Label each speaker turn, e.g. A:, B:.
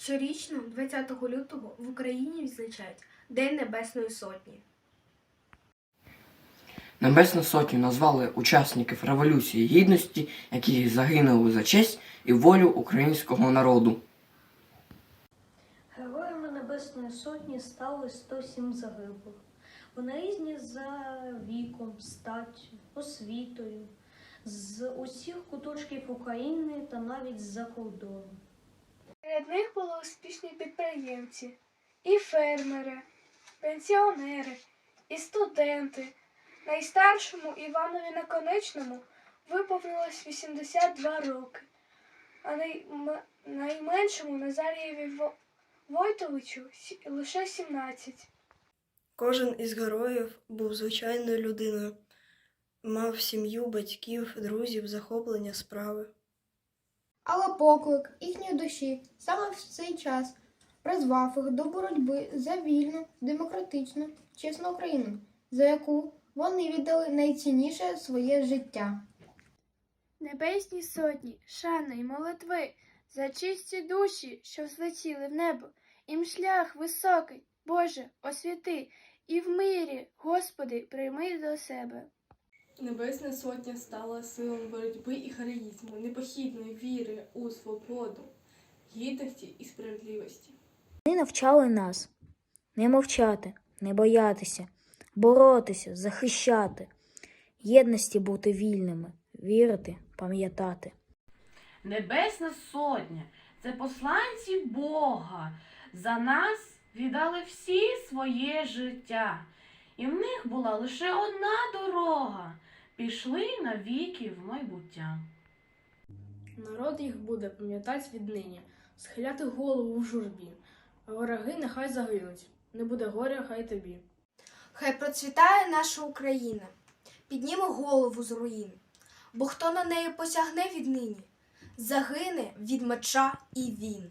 A: Щорічно, 20 лютого, в Україні відзначають День Небесної Сотні.
B: Небесну сотню назвали учасників Революції Гідності, які загинули за честь і волю українського народу.
C: Героями Небесної Сотні стали 107 загиблих. Вони різні за віком, статтю, освітою, з усіх куточків України та навіть з-за кордону.
A: Серед них були успішні підприємці, і фермери, пенсіонери, і студенти. Найстаршому Іванові Наконечному виповнилось 82 роки, а найм- найменшому Назарієві Войтовичу лише 17.
D: Кожен із героїв був звичайною людиною, мав сім'ю, батьків, друзів, захоплення, справи.
E: Але поклик їхньої душі саме в цей час призвав їх до боротьби за вільну, демократичну, чесну Україну, за яку вони віддали найцінніше своє життя.
F: Небесні сотні, шани й молитви, за чисті душі, що взлетіли в небо, їм шлях високий, Боже, освіти, і в мирі, Господи, прийми до себе.
G: Небесна сотня стала силом боротьби і героїзму, непохідної віри у свободу, гідності і справедливості.
H: Вони навчали нас не мовчати, не боятися, боротися, захищати, єдності бути вільними, вірити, пам'ятати.
I: Небесна сотня це посланці Бога. За нас віддали всі своє життя. І в них була лише одна дорога. Пішли навіки в майбуття.
G: Народ їх буде пам'ятати віднині, схиляти голову в журбі. А вороги нехай загинуть, не буде горя, хай тобі.
A: Хай процвітає наша Україна, підніме голову з руїн, бо хто на неї посягне віднині, загине від меча і він.